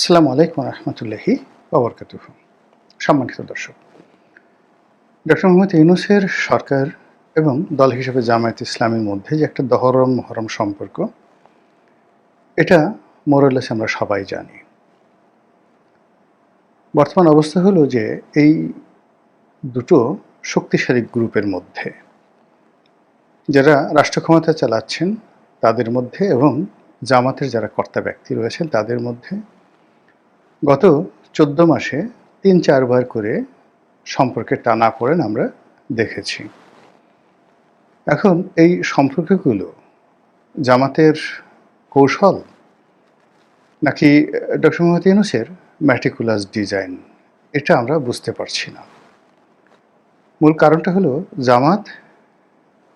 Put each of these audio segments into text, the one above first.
আসসালামু আলাইকুম রহমতুল্লাহি ওবরকাতুহ সম্মানিত দর্শক, ডক্টর মোহাম্মদ ইউনুসের সরকার এবং দল হিসেবে জামায়াত ইসলামের মধ্যে যে একটা দহরম মহরম সম্পর্ক, এটা মোরালেস আমরা সবাই জানি। বর্তমান অবস্থা হলো যে এই দুটো শক্তিশালী গ্রুপের মধ্যে যারা রাষ্ট্র ক্ষমতা চালাচ্ছেন, তাদের মধ্যে এবং জামাতের যারা কর্তা ব্যক্তি রয়েছেন, তাদের মধ্যে গত চোদ্দ মাসে তিন চারবার করে সম্পর্কে টানা পড়েন আমরা দেখেছি। এখন এই সম্পর্কগুলো জামাতের কৌশল নাকি ডক্টর মোহাম্মদ ইউনুসের ম্যাটিকুলাস ডিজাইন এটা আমরা বুঝতে পারছি না। মূল কারণটা হলো জামাত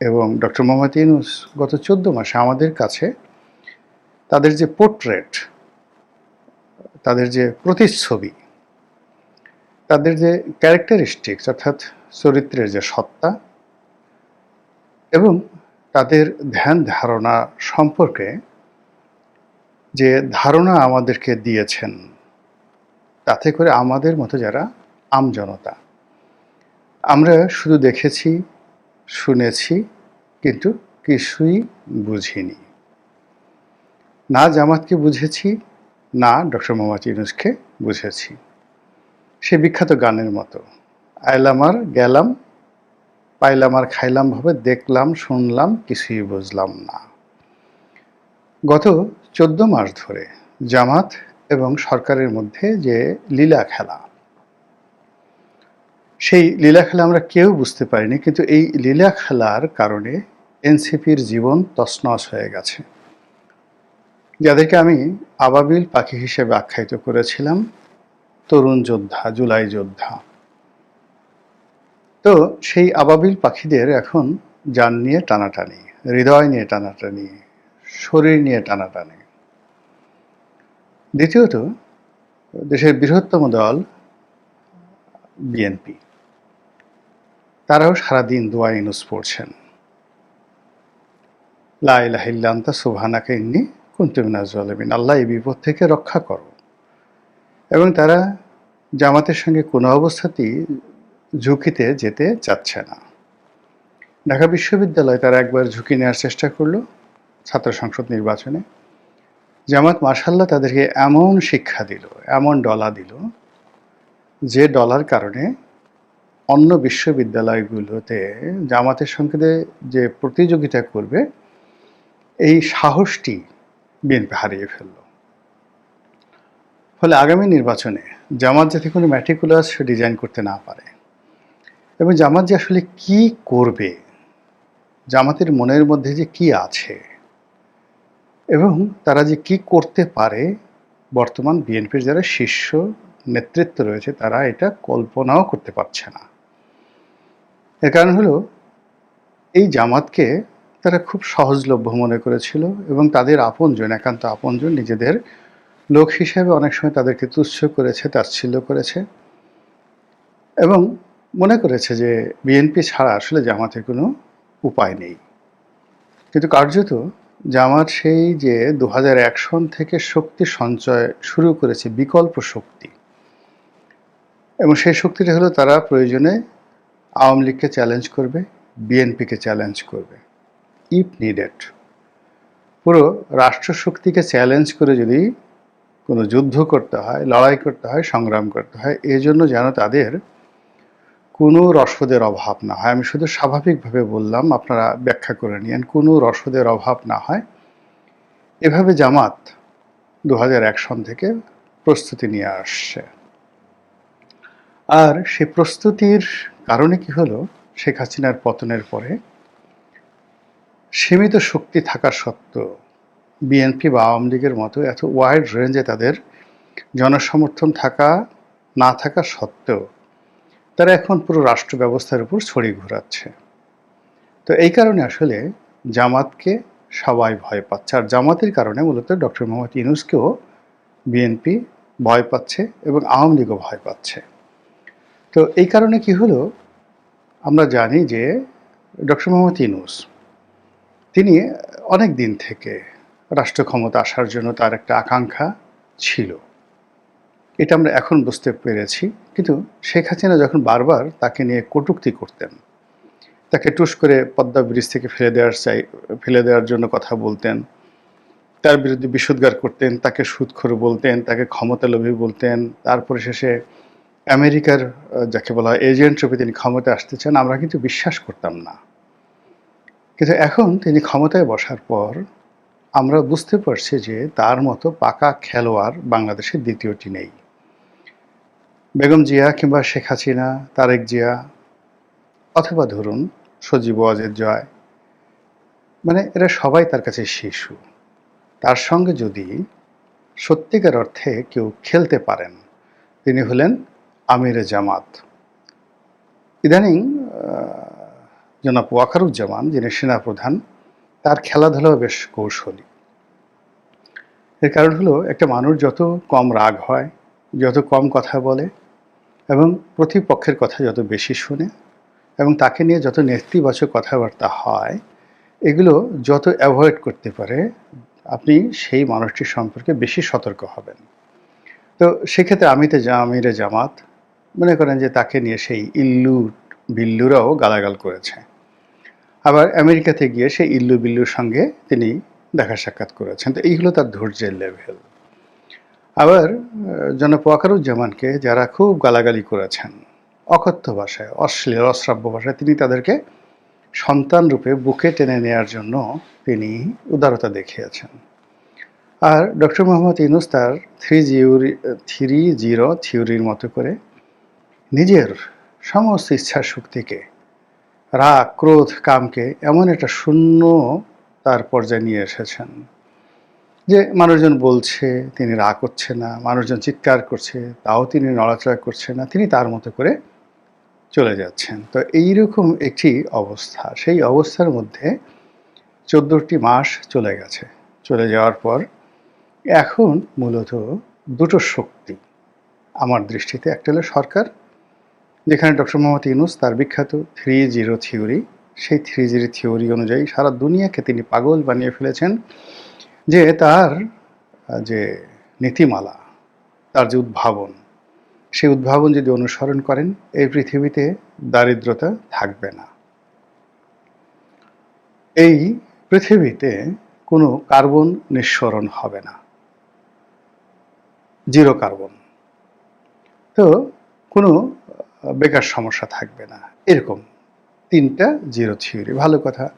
এবং ডক্টর মোহাম্মদ ইউনুস গত চোদ্দ মাসে আমাদের কাছে তাদের যে পোর্ট্রেট তাদের যে প্রতিচ্ছবি, তাদের যে ক্যারেক্টারিস্টিক্স অর্থাৎ চরিত্রের যে সত্তা এবং তাদের ধ্যান ধারণা সম্পর্কে যে ধারণা আমাদেরকে দিয়েছেন, তাতে করে আমাদের মতো যারা আমজনতা আমরা শুধু দেখেছি, শুনেছি, কিন্তু কিছুই বুঝিনি। না জামাতকে বুঝেছি না, ডক্টর মোহাম্মদ ইউনুসকে বুঝেছি। সে বিখ্যাত গানের মতো। আইলামার গেলাম পাইলাম আর খাইলাম, ভাবে দেখলাম, শুনলাম, কিছুই বুঝলাম না। গত চোদ্দ মাস ধরে জামাত এবং সরকারের মধ্যে যে লীলা খেলা, সেই লীলা খেলা আমরা কেউ বুঝতে পারিনি, কিন্তু এই লীলা খেলার কারণে এনসিপির জীবন তছনছ হয়ে গেছে। যাদেরকে আমি আবাবিল পাখি হিসেবে আখ্যায়িত করেছিলাম, তরুণ যোদ্ধা, জুলাই যোদ্ধা। তো সেই আবাবিল পাখিদের এখন যান নিয়ে টানাটানি, হৃদয় নিয়ে টানাটানি, শরীর নিয়ে টানাটানি। দ্বিতীয়ত, দেশের বৃহত্তম দল, বিএনপি। তারাও সারাদিন দোয়া ইনুস পড়ছেন। লাইলাহিল্লান্তা সুবহানাকে ইন্নি কুন্তুমিনা জলমিন, আল্লাহ এই বিপদ থেকে রক্ষা করো। এবং তারা জামাতের সঙ্গে কোনো অবস্থাতেই ঝুঁকিতে যেতে চাচ্ছে না। ঢাকা বিশ্ববিদ্যালয় তারা একবার ঝুঁকি নেওয়ার চেষ্টা করল ছাত্র সংসদ নির্বাচনে। জামাত মার্শাল্লাহ তাদেরকে এমন শিক্ষা দিল, এমন ডলা দিল, যে ডলার কারণে অন্য বিশ্ববিদ্যালয়গুলোতে জামাতের সঙ্গে যে প্রতিযোগিতা করবে, এই সাহসটি বিএনপি হারিয়ে ফেলল। ফলে আগামী নির্বাচনে জামাত যাতে কোনো ম্যাটিকুলাস ডিজাইন করতে না পারে, এবং জামাত যে আসলে কি করবে, জামাতের মনের মধ্যে যে কি আছে, এবং তারা যে কি করতে পারে, বর্তমান বিএনপির যারা শীর্ষ নেতৃত্ব রয়েছে, তারা এটা কল্পনাও করতে পারছে না। এর কারণ হলো, এই জামাতকে তারা খুব সহজলভ্য মনে করেছিল এবং তাদের আপনজন, একান্ত আপনজন নিজেদের লোক হিসেবে অনেক সময় তাদেরকে তুচ্ছ করেছে, তাচ্ছিল্য করেছে। এবং মনে করেছে যে বিএনপি ছাড়া আসলে জামাতের কোনো উপায় নেই। কিন্তু কার্যত জামাত সেই যে দু সন থেকে শক্তি সঞ্চয় শুরু করেছে, বিকল্প শক্তি। এবং সেই শক্তিটা হলো তারা প্রয়োজনে আওয়ামী লীগকে চ্যালেঞ্জ করবে, বিএনপিকে চ্যালেঞ্জ করবে। ইফ নিডেড পুরো রাষ্ট্রশক্তিকে চ্যালেঞ্জ করে যদি কোনো যুদ্ধ করতে হয়, লড়াই করতে হয়, সংগ্রাম করতে হয়, এই জন্য যেন তাদের কোনো রসদের অভাব না হয়। আমি শুধু স্বাভাবিকভাবে বললাম, আপনারা ব্যাখ্যা করে নিন কোনো রসদের অভাব না হয়। এভাবে জামাত দু সন থেকে প্রস্তুতি নিয়ে আসছে। আর সে প্রস্তুতির কারণে কি হলো? শেখ হাসিনার পতনের পরে সীমিত শক্তি থাকা সত্ত্বেও বিএনপি বা আওয়ামী লীগের মতো এত ওয়াইড রেঞ্জে তাদের জনসমর্থন থাকা, না থাকা সত্ত্বেও তারা এখন পুরো রাষ্ট্র ব্যবস্থার উপর ছড়িয়ে ঘোরাচ্ছে। তো এই কারণে আসলে জামাতকে সবাই ভয় পাচ্ছে। আর জামাতের কারণে মূলত ডক্টর মোহাম্মদ ইউনুসকেও বিএনপি ভয় পাচ্ছে এবং আওয়ামী লীগও ভয় পাচ্ছে। তো এই কারণে কি হলো? আমরা জানি যে ডক্টর মোহাম্মদ ইউনুস তিনি অনেক দিন থেকে রাষ্ট্র ক্ষমতা আসার জন্য তার একটা আকাঙ্ক্ষা ছিল। এটা আমরা এখন বুঝতে পেরেছি। কিন্তু শেখ হাসিনা যখন বারবার তাকে নিয়ে কটূক্তি করতেন, তাকে টুস করে পদ্মা ব্রিজ থেকে ফেলে দেওয়ার চাই, ফেলে দেওয়ার জন্য কথা বলতেন, তার বিরুদ্ধে বিশুদ্গার করতেন, তাকে সুদখোর বলতেন, তাকে ক্ষমতা লোভী বলতেন, তারপরে শেষে আমেরিকার যাকে বলা হয় এজেন্ট রূপে তিনি ক্ষমতায় আসতে চান, আমরা কিন্তু বিশ্বাস করতাম না। কিন্তু এখন তিনি ক্ষমতায় বসার পর আমরা বুঝতে পারছি যে তার মতো পাকা খেলোয়াড় বাংলাদেশের দ্বিতীয়টি নেই। বেগম জিয়া কিংবা শেখ হাসিনা, তারেক জিয়া অথবা ধরুন সজীব ওয়াজেদ জয় মানে এরা সবাই তার কাছে শিশু। তার সঙ্গে যদি সত্যিকার অর্থে কেউ খেলতে পারেন, তিনি হলেন আমিরে জামাত। ইদানিং জনাব ওয়াকারুজ্জামান, যিনি সেনাপ্রধান, তার খেলাধুলাও বেশ কৌশলী। এর কারণ হলো, একটা মানুষ যত কম রাগ হয়, যত কম কথা বলে, এবং প্রতিপক্ষের কথা যত বেশি শুনে, এবং তাকে নিয়ে যত নেতিবাচক কথাবার্তা হয়, এগুলো যত অ্যাভয়েড করতে পারে, আপনি সেই মানুষটির সম্পর্কে বেশি সতর্ক হবেন। তো সেক্ষেত্রে আমিতে আমিরে জামাত, মনে করেন যে তাকে নিয়ে সেই ইল্লু বিল্লুরাও গালাগাল করেছে। আবার আমেরিকাতে গিয়ে সেই ইল্লু বিল্লুর সঙ্গে তিনি দেখা সাক্ষাৎ করেছেন। তো এই হলো তার ধৈর্যের লেভেল আবার জনাব ওয়াকারুজ্জামানকে যারা খুব গালাগালি করেছেন, অকথ্য ভাষায়, অশ্লীল, অশ্রাব্য ভাষায়, তিনি তাদেরকে সন্তান রূপে বুকে টেনে নেয়ার জন্য তিনি উদারতা দেখিয়েছেন। আর ডক্টর মোহাম্মদ ইউনুস তার থ্রি জিওরি থ্রি জিরো থিওরির মতো করে নিজের সমস্ত ইচ্ছা শক্তিকে রাগ, ক্রোধ, কামকে এমন একটা শূন্য তার পর্যায়ে নিয়ে এসেছেন। যে মানুষজন বলছে, তিনি রাগ করছে না, মানুষজন চিৎকার করছে, তাও তিনি নড়াচড়া করছে না, তিনি তার মতো করে চলে যাচ্ছেন। তো এইরকম একটি অবস্থা। সেই অবস্থার মধ্যে চোদ্দোটি মাস চলে গেছে। চলে যাওয়ার পর এখন মূলত দুটো শক্তি আমার দৃষ্টিতে। একটা হলো সরকার যেখানে ডক্টর মোহাম্মদ ইউনুস তার বিখ্যাত থ্রি জিরো থিওরি, সেই থ্রি জিরো থিওরি অনুযায়ী সারা দুনিয়াকে তিনি পাগল বানিয়ে ফেলেছেন যে তার যে নীতিমালা, তার যে উদ্ভাবন, সেই উদ্ভাবন যদি অনুসরণ করেন, এই পৃথিবীতে দারিদ্রতা থাকবে না। এই পৃথিবীতে কোনো কার্বন নিঃসরণ হবে না। Zero carbon. তো কোনো বেকার সমস্যা থাকবে না। এরকম তিনটা জিরো থিওরি। ভালো কথা।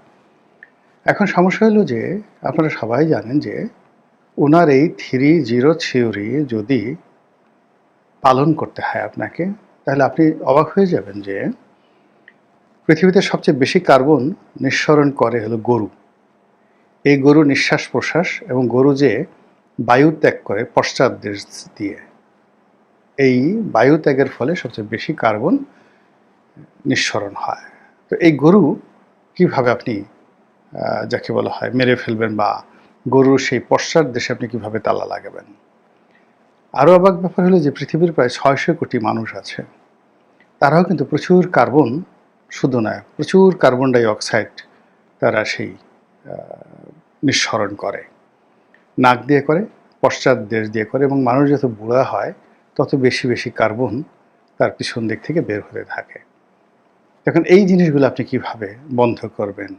এখন সমস্যা হলো যে, আপনারা সবাই জানেন যে, ওনার এই থ্রি জিরো থিওরি যদি পালন করতে হয় আপনাকে, তাহলে আপনি অবাক হয়ে যাবেন যে, পৃথিবীতে সবচেয়ে বেশি কার্বন নিঃসরণ করে হলো গরু। এই গরু নিঃশ্বাস প্রশ্বাস এবং গরু যে বায়ু ত্যাগ করে পশ্চাৎ দেশ দিয়ে এই বায়ু ত্যাগের ফলে সবচেয়ে বেশি কার্বন নিঃসরণ হয়। তো এই গরু কীভাবে আপনি যাকে বলা হয় মেরে ফেলবেন বা গরুর সেই পশ্চাৎ দেশে আপনি কীভাবে তালা লাগাবেন? আরও অবাক ব্যাপার হলো যে পৃথিবীর প্রায় ছয়শো কোটি মানুষ আছে, তারাও কিন্তু প্রচুর কার্বন শুধু নয় প্রচুর কার্বন ডাই অক্সাইড তারা সেই নিঃসরণ করে। নাক দিয়ে করে, পশ্চাৎ দেশ দিয়ে করে এবং মানুষ যত বুড়া হয় তত বেশি বেশি কার্বন তার পিছন দিক থেকে বের হতে থাকে। এখন এই জিনিসগুলো আপনি কীভাবে বন্ধ করবেন?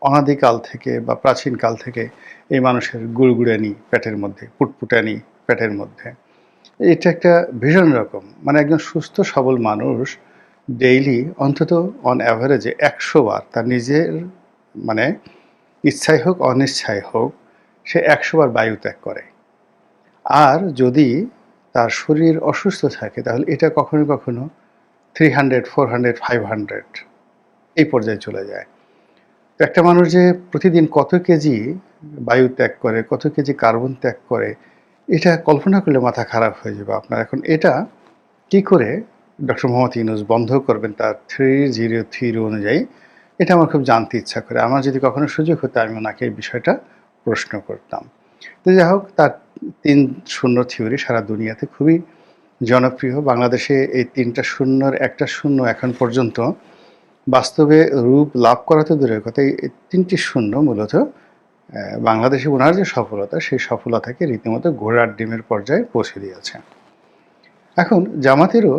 অনাদিকাল থেকে বা প্রাচীন কাল থেকে এই মানুষের গুড়গুড়ানি পেটের মধ্যে, পুটপুটানি পেটের মধ্যে, এটা একটা ভীষণ রকম। মানে একজন সুস্থ, সবল মানুষ ডেইলি অন্তত অন অ্যাভারেজে একশো বার তার নিজের মানে ইচ্ছাই হোক, অনিচ্ছাই হোক, সে একশো বার বায়ু ত্যাগ করে। আর যদি তার শরীর অসুস্থ থাকে, তাহলে এটা কখনো কখনো three hundred four hundred five hundred এই পর্যায়ে চলে যায়। তো একটা মানুষ যে প্রতিদিন কত কেজি বায়ু ত্যাগ করে, কত কেজি কার্বন ত্যাগ করে, এটা কল্পনা করলে মাথা খারাপ হয়ে যাবে আপনার। এখন এটা কি করে ডক্টর মোহাম্মদ ইউনুস বন্ধ করবেন তার থ্রি জিরো থ্রি অনুযায়ী? এটা আমার খুব জানতে ইচ্ছা করে। আমার যদি কখনো সুযোগ হতো, আমি ওনাকে এই বিষয়টা প্রশ্ন করতাম। তো যাই হোক, তার তিন শূন্য থিওরি সারা দুনিয়াতে খুবই জনপ্রিয়। বাংলাদেশে এই তিনটা শূন্যর একটা শূন্য এখন পর্যন্ত বাস্তবে রূপ লাভ করা তো দূরের কথা। এই তিনটি শূন্য মূলত বাংলাদেশে ওনার যে সফলতা, সেই সফলতাকে রীতিমতো ঘোড়ার ডিমের পর্যায়ে পৌঁছে দিয়েছে। এখন জামাতেরও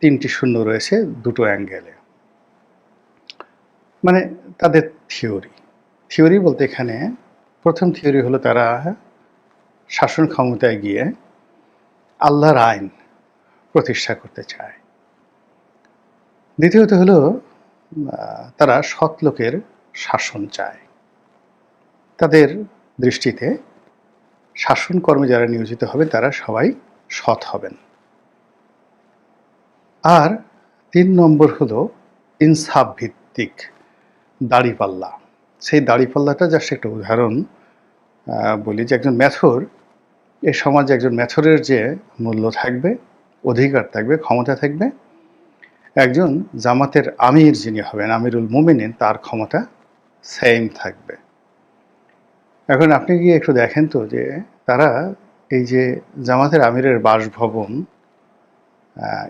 তিনটি শূন্য রয়েছে দুটো অ্যাঙ্গেলে। মানে তাদের থিওরি। থিওরি বলতে এখানে প্রথম থিওরি হলো তারা শাসন ক্ষমতায় গিয়ে আল্লাহর আইন প্রতিষ্ঠা করতে চায়। দ্বিতীয়ত হলো, তারা সৎ লোকের শাসন চায়। তাদের দৃষ্টিতে শাসন কর্মে যারা নিয়োজিত হবে, তারা সবাই সৎ হবেন। আর তিন নম্বর হলো ইনসাফ ভিত্তিক দাড়িপাল্লা। সেই দাড়িপাল্লাটা জাস্ট একটা উদাহরণ বলি যে একজন ম্যাথর, এ সমাজে একজন ম্যাথরের যে মূল্য থাকবে, অধিকার থাকবে, ক্ষমতা থাকবে, একজন জামাতের আমির যিনি হবেন, আমিরুল মুমিনিন, তার ক্ষমতা সেম থাকবে। এখন আপনি গিয়ে একটু দেখেন তো যে তারা এই যে জামাতের আমিরের বাসভবন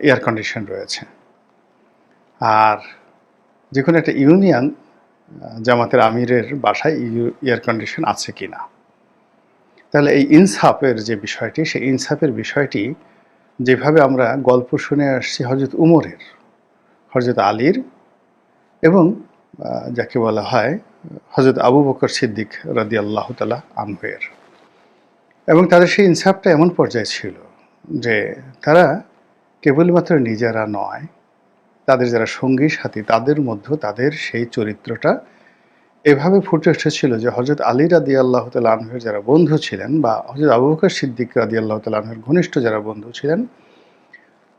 এয়ার কন্ডিশন রয়েছে। আর যে কোনো একটা ইউনিয়ন জামাতের আমিরের বাসায় এয়ার কন্ডিশন আছে কি না তাহলে এই ইনসাফের যে বিষয়টি, সেই ইনসাফের বিষয়টি যেভাবে আমরা গল্প শুনে আসছি হজরত উমরের হজরত আলীর এবং যাকে বলা হয় হজরত আবু বকর সিদ্দিক রাদি আল্লাহ তালা আনহের এবং তাদের সেই ইনসাফটা এমন পর্যায়ে ছিল যে তারা কেবলমাত্র নিজেরা নয় তাদের যারা সঙ্গী সাথী, তাদের মধ্যে তাদের সেই চরিত্রটা এভাবে ফুটে এসেছিল যে হজরত আলী রাদি আল্লাহ তালহের যারা বন্ধু ছিলেন বা হজরত আবু বকর সিদ্দিক রাদি আল্লাহ তালহের ঘনিষ্ঠ যারা বন্ধু ছিলেন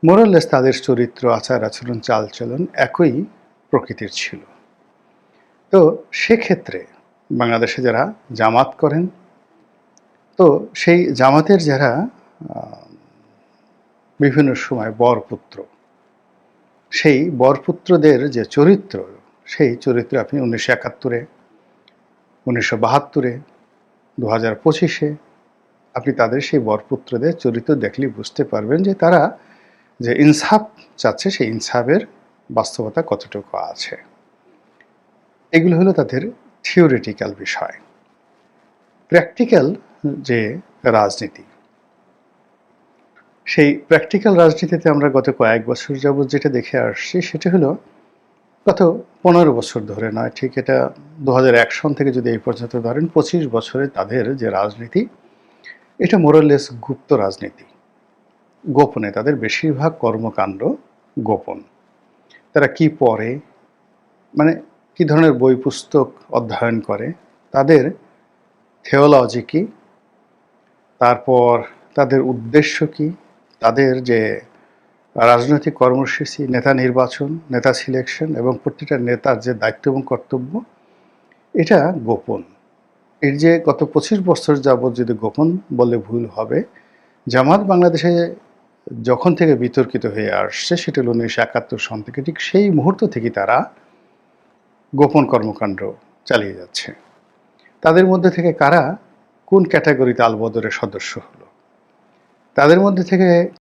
মোরাল্লেস তাদের চরিত্র, আচার আচরণ, চালচলন একই প্রকৃতির ছিল। তো সেক্ষেত্রে বাংলাদেশে যারা জামাত করেন, তো সেই জামাতের যারা বিভিন্ন সময় বরপুত্র সেই বরপুত্রদের যে চরিত্র, সেই চরিত্র আপনি উনিশশো একাত্তরে, উনিশশো বাহাত্তরে দু হাজার পঁচিশে আপনি তাদের সেই বরপুত্রদের চরিত্র দেখলে বুঝতে পারবেন যে তারা যে ইনসাফ চাচ্ছে, সেই ইনসাফের বাস্তবতা কতটুকু আছে। এগুলো হলো তাদের থিওরিটিক্যাল বিষয়। প্র্যাকটিক্যাল যে রাজনীতি সেই প্র্যাকটিক্যাল রাজনীতিতে আমরা গত কয়েক বছর যাবৎ যেটা দেখে আসছি, সেটা হলো গত পনেরো বছর ধরে নয়, ঠিক এটা দু হাজার এক সন থেকে যদি এই পর্যন্ত ধরেন, পঁচিশ বছরে তাদের যে রাজনীতি, এটা মোরালেস গুপ্ত রাজনীতি। গোপনে তাদের বেশিরভাগ কর্মকাণ্ড গোপন। তারা কি পড়ে মানে কি ধরনের বই পুস্তক অধ্যয়ন করে, তাদের থেওলজি কি, তারপর তাদের উদ্দেশ্য কি তাদের যে রাজনৈতিক কর্মসূচি, নেতা নির্বাচন, নেতা সিলেকশন এবং প্রতিটা নেতার যে দায়িত্ব এবং কর্তব্য, এটা গোপন। এর যে গত পঁচিশ বছর যাবৎ যদি গোপন বলে ভুল হবে, জামাত বাংলাদেশে যখন থেকে বিতর্কিত হয়ে আসছে, সেটা হলো উনিশশো একাত্তর সন থেকে, ঠিক সেই মুহূর্ত থেকে তারা গোপন কর্মকাণ্ড চালিয়ে যাচ্ছে। তাদের মধ্যে থেকে কারা কোন ক্যাটাগরিতে আলবদরের সদস্য হলো? তাদের মধ্যে থেকে